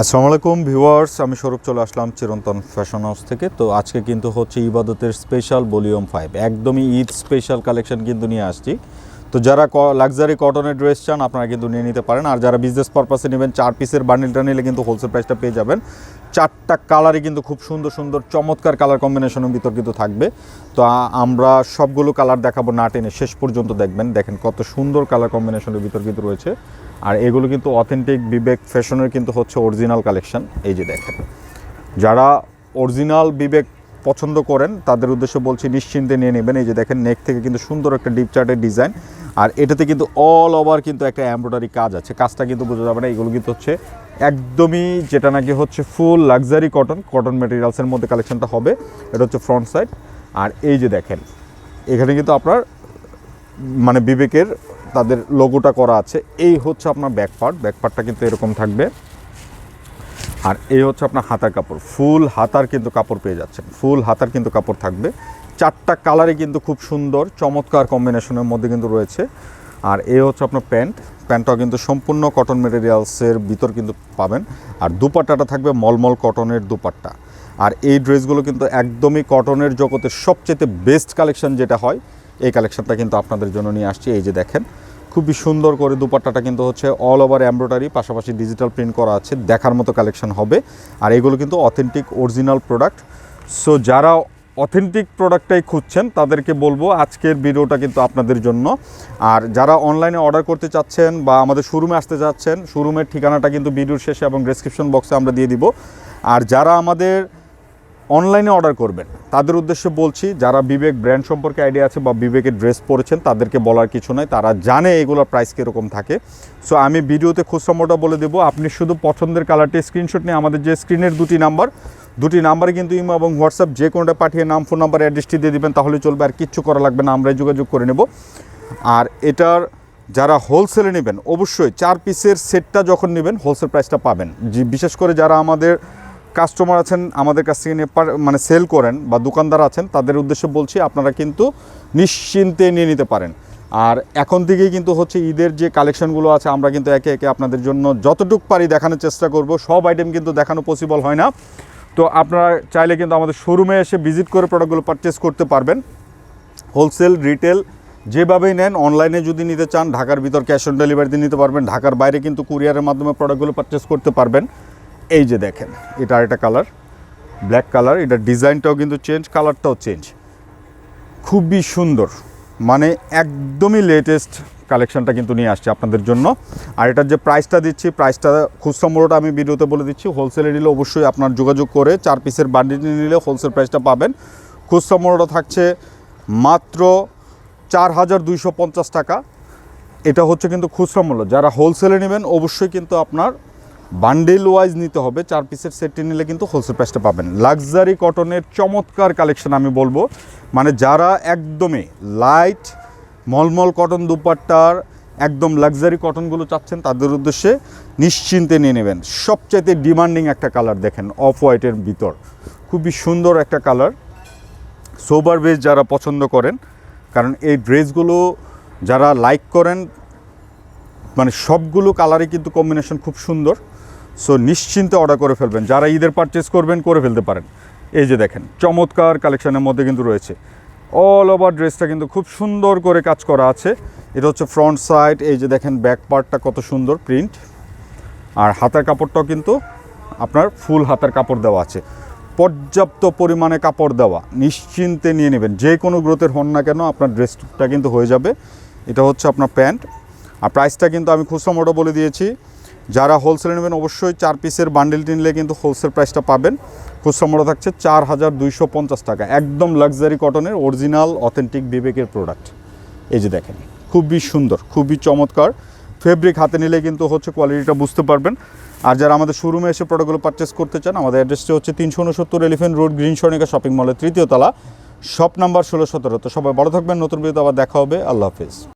আসসালামু আলাইকুম ভিউয়ার্স, আমি স্বরূপ চলে আসলাম চিরন্তন ফ্যাশন হাউস থেকে। তো আজকে কিন্তু হচ্ছে ইবাদতের স্পেশাল ভলিউম ফাইভ একদমই ঈদ স্পেশাল কালেকশন কিন্তু নিয়ে আসছি। তো যারা ক লাক্সারি কটনের ড্রেস চান, আপনারা কিন্তু নিয়ে নিতে পারেন। আর যারা বিজনেস পারপাসে নেবেন, চার পিসের বান্ডিলটা নিলে কিন্তু হোলসেল প্রাইসটা পেয়ে যাবেন। চারটা কালারই কিন্তু খুব সুন্দর সুন্দর, চমৎকার কালার কম্বিনেশনের ভিতর কিন্তু থাকবে। তো আমরা সবগুলো কালার দেখাবো না টেনে, শেষ পর্যন্ত দেখবেন। দেখেন কত সুন্দর কালার কম্বিনেশনের ভিতর কিন্তু রয়েছে। আর এগুলো কিন্তু অথেন্টিক বিবেক ফ্যাশনের কিন্তু হচ্ছে অরিজিনাল কালেকশন এই যে দেখেন, যারা অরিজিনাল বিবেক পছন্দ করেন, তাদের উদ্দেশ্যে বলছি, নিশ্চিন্তে নিয়ে নেবেন। এই যে দেখেন নেক থেকে কিন্তু সুন্দর একটা ডিপ চার্টের ডিজাইন আর এটাতে কিন্তু অল ওভার কিন্তু একটা এমব্রয়ডারি কাজ আছে। কাজটা কিন্তু বোঝা যাবে না, এগুলো কিন্তু হচ্ছে একদমই যেটা নাকি হচ্ছে ফুল লাক্সারি কটন কটন মেটেরিয়ালসের মধ্যে কালেকশনটা হবে। এটা হচ্ছে ফ্রন্ট সাইড আর এই যে দেখেন, এখানে কিন্তু আপনার মানে বিবেকের তাদের লোগোটা করা আছে। এই হচ্ছে আপনার ব্যাকপার্ট ব্যাক পার্টটা কিন্তু এরকম থাকবে। আর এই হচ্ছে আপনার হাতার কাপড়। ফুল হাতার কিন্তু কাপড় পেয়ে যাচ্ছেন। ফুল হাতার কিন্তু কাপড় থাকবে। চারটা কালারে কিন্তু খুব সুন্দর, চমৎকার কম্বিনেশনের মধ্যে কিন্তু রয়েছে। আর এই হচ্ছে আপনার প্যান্ট। প্যান্টটাও কিন্তু সম্পূর্ণ কটন মেটেরিয়ালসের ভিতর কিন্তু পাবেন। আর দুপাট্টাটা থাকবে মলমল কটনের দুপাট্টা। আর এই ড্রেসগুলো কিন্তু একদমই কটনের জগতের সবচেয়ে বেস্ট কালেকশন যেটা হয়, এই কালেকশনটা কিন্তু আপনাদের জন্য নিয়ে আসছি। এই যে দেখেন খুবই সুন্দর করে দুপাট্টাটা কিন্তু হচ্ছে অল ওভার এমব্রয়ডারি পাশাপাশি ডিজিটাল প্রিন্ট করা আছে, দেখার মতো কালেকশন হবে। আর এগুলো কিন্তু অথেন্টিক অরিজিনাল প্রোডাক্ট সো যারা অথেন্টিক প্রোডাক্টটাই খুঁজছেন, তাদেরকে বলব আজকের ভিডিওটা কিন্তু আপনাদের জন্য। আর যারা অনলাইনে অর্ডার করতে চাচ্ছেন বা আমাদের শোরুমে আসতে চাচ্ছেন শোরুমের ঠিকানাটা কিন্তু ভিডিওর শেষে এবং ডেসক্রিপশন বক্সে আমরা দিয়ে দিব। আর যারা আমাদের অনলাইনে অর্ডার করবেন। তাদের উদ্দেশ্যে বলছি, যারা বিবেক ব্র্যান্ড সম্পর্কে আইডিয়া আছে বা বিবেকের ড্রেস পরেছেন, তাদেরকে বলার কিছু নয় তারা জানে এগুলোর প্রাইস কীরকম থাকে। সো আমি ভিডিওতে খুচরা বলে দেবো, আপনি শুধু পছন্দের কালারটি স্ক্রিনশট নিয়ে আমাদের যে স্ক্রিনের দুটি নাম্বার দুটি নাম্বারে কিন্তু ইমো এবং হোয়াটসঅ্যাপ যে কোনোটা পাঠিয়ে নাম ফোন নাম্বার অ্যাড্রেসটি দিয়ে দিবেন, তাহলে চলবে আর কিচ্ছু করা লাগবে না, আমরাই যোগাযোগ করে নেব। আর এটার যারা হোলসেলে নেবেন, অবশ্যই চার পিসের সেটটা যখন নেবেন হোলসেল প্রাইসটা পাবেন। বিশেষ করে যারা আমাদের কাস্টমার আছেন, আমাদের কাছ থেকে মানে সেল করেন বা দোকানদার আছেন, তাদের উদ্দেশ্যে বলছি আপনারা কিন্তু নিশ্চিন্তে নিয়ে নিতে পারেন। আর এখন থেকেই কিন্তু হচ্ছে ঈদের যে কালেকশনগুলো আছে, আমরা কিন্তু একে একে আপনাদের জন্য যতটুক পারি দেখানোর চেষ্টা করব। সব আইটেম কিন্তু দেখানো পসিবল হয় না। তো আপনারা চাইলে কিন্তু আমাদের শোরুমে এসে ভিজিট করে প্রোডাক্টগুলো পারচেস করতে পারবেন। হোলসেল রিটেল যেভাবেই নেন অনলাইনে যদি নিতে চান, ঢাকার ভিতর ক্যাশ অন ডেলিভারিতে নিতে পারবেন। ঢাকার বাইরে কিন্তু কুরিয়ারের মাধ্যমে প্রোডাক্টগুলো পারচেস করতে পারবেন। এই যে দেখেন, এটা আরেকটা কালার ব্ল্যাক কালার এটা ডিজাইনটাও কিন্তু চেঞ্জ কালারটাও চেঞ্জ খুবই সুন্দর মানে একদমই লেটেস্ট কালেকশনটা কিন্তু নিয়ে আসছে আপনাদের জন্য। আর এটার যে প্রাইসটা দিচ্ছি প্রাইসটা খুচরা মূল্যটা আমি ভিডিওতে বলে দিচ্ছি হোলসেলে নিলে অবশ্যই আপনার যোগাযোগ করে চার পিসের বান্ডিল নিলে হোলসেল প্রাইসটা পাবেন। খুচরা মূল্যটা থাকছে মাত্র চার হাজার দুইশো পঞ্চাশ টাকা। এটা হচ্ছে কিন্তু খুচরা মূল্য, যারা হোলসেলে নেবেন, অবশ্যই কিন্তু আপনার বান্ডেল ওয়াইজ নিতে হবে, চার পিসের সেটটি নিলে কিন্তু হোলসেল প্রাইসটা পাবেন। লাক্সারি কটনের চমৎকার কালেকশন আমি বলব মানে যারা একদমই লাইট মলমল কটন দুপাট্টার একদম লাক্সারি কটনগুলো চাচ্ছেন, তাদের উদ্দেশ্যে নিশ্চিন্তে নিয়ে নেবেন। সবচাইতে ডিমান্ডিং একটা কালার দেখেন অফ হোয়াইটের ভিতর। খুবই সুন্দর একটা কালার সোবার বেস যারা পছন্দ করেন, কারণ এই ড্রেসগুলো যারা লাইক করেন মানে সবগুলো কালারই কিন্তু কম্বিনেশন খুব সুন্দর। সো নিশ্চিন্তে অর্ডার করে ফেলবেন। যারা ঈদের পারচেস করবেন, করে ফেলতে পারেন। এই যে দেখেন, চমৎকার কালেকশনের মধ্যে কিন্তু রয়েছে। অল ওভার ড্রেসটা কিন্তু খুব সুন্দর করে কাজ করা আছে। এটা হচ্ছে ফ্রন্ট সাইড এই যে দেখেন ব্যাক পার্টটা কত সুন্দর প্রিন্ট আর হাতার কাপড়টাও কিন্তু আপনার ফুল হাতার কাপড় দেওয়া আছে। পর্যাপ্ত পরিমাণে কাপড় দেওয়া, নিশ্চিন্তে নিয়ে নেবেন। যে কোনো গ্রোথের হন না কেন, আপনার ড্রেসটা কিন্তু হয়ে যাবে। এটা হচ্ছে আপনার প্যান্ট। আর প্রাইসটা কিন্তু আমি খুচরা মোটো বলে দিয়েছি। যারা হোলসেলে নেবেন অবশ্যই চার পিসের বান্ডেলটি নিলে কিন্তু হোলসেল প্রাইসটা পাবেন। খুচরা মোটো থাকছে চার হাজার দুইশো পঞ্চাশ টাকা। একদম লাক্সারি কটনের অরিজিনাল, অথেন্টিক, বিবেকের প্রোডাক্ট। এই যে দেখেন, খুবই সুন্দর, খুবই চমৎকার। ফেব্রিক হাতে নিলে কিন্তু হচ্ছে কোয়ালিটিটা বুঝতে পারবেন। আর যারা আমাদের শোরুমে এসে প্রোডাক্টগুলো পারচেস করতে চান, আমাদের অ্যাড্রেসটি হচ্ছে তিনশো উনসত্তর elephant road green Swarnika shopping মলের তৃতীয় তলা। শপ নাম্বার ষোলো সতেরো। তো সবাই ভালো থাকবেন, নতুন ভিডিওতে আবার দেখা হবে। আল্লাহ হাফিজ।